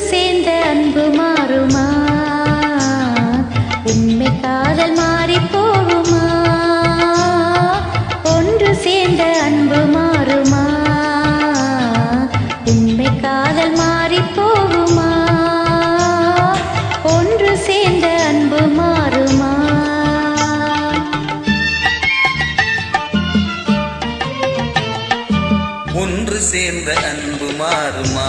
சேர்ந்த அன்பு மாறுமா? உண்மை காதல் மாறி போகுமா? ஒன்று சேர்ந்த அன்பு மாறுமா? உண்மை காதல் மாறி போகுமா? ஒன்று சேர்ந்த அன்பு மாறுமா? ஒன்று சேர்ந்த அன்பு மாறுமா?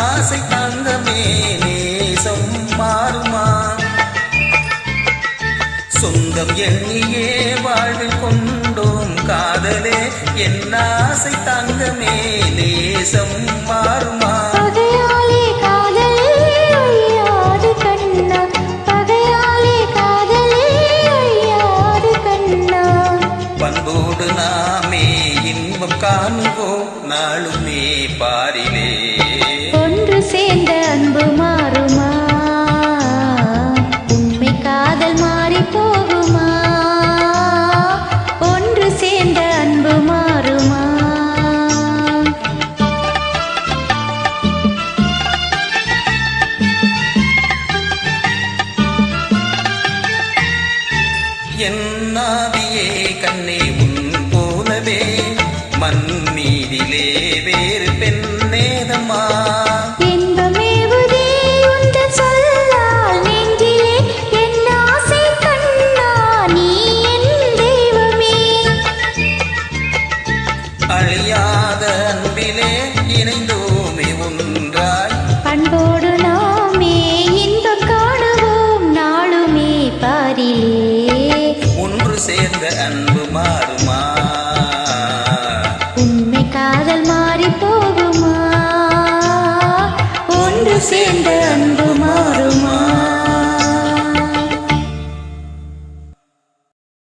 ஆசை தங்கமே நேசம் மாறுமா சொந்தம் எண்ணியே வாழ்வில் கொண்டோம் காதலே என் ஆசை தங்கமே நேசம் மாறுமா பண்போடு நாமே இன்பம் காணுவோம் நாளுமே பாரிலே என்னாவியே கண்ணே உன் போலவே மண் மீதிலே வேறு பெண்ணேதம்மா அன்பு மாறுமா? உண்மை காதல்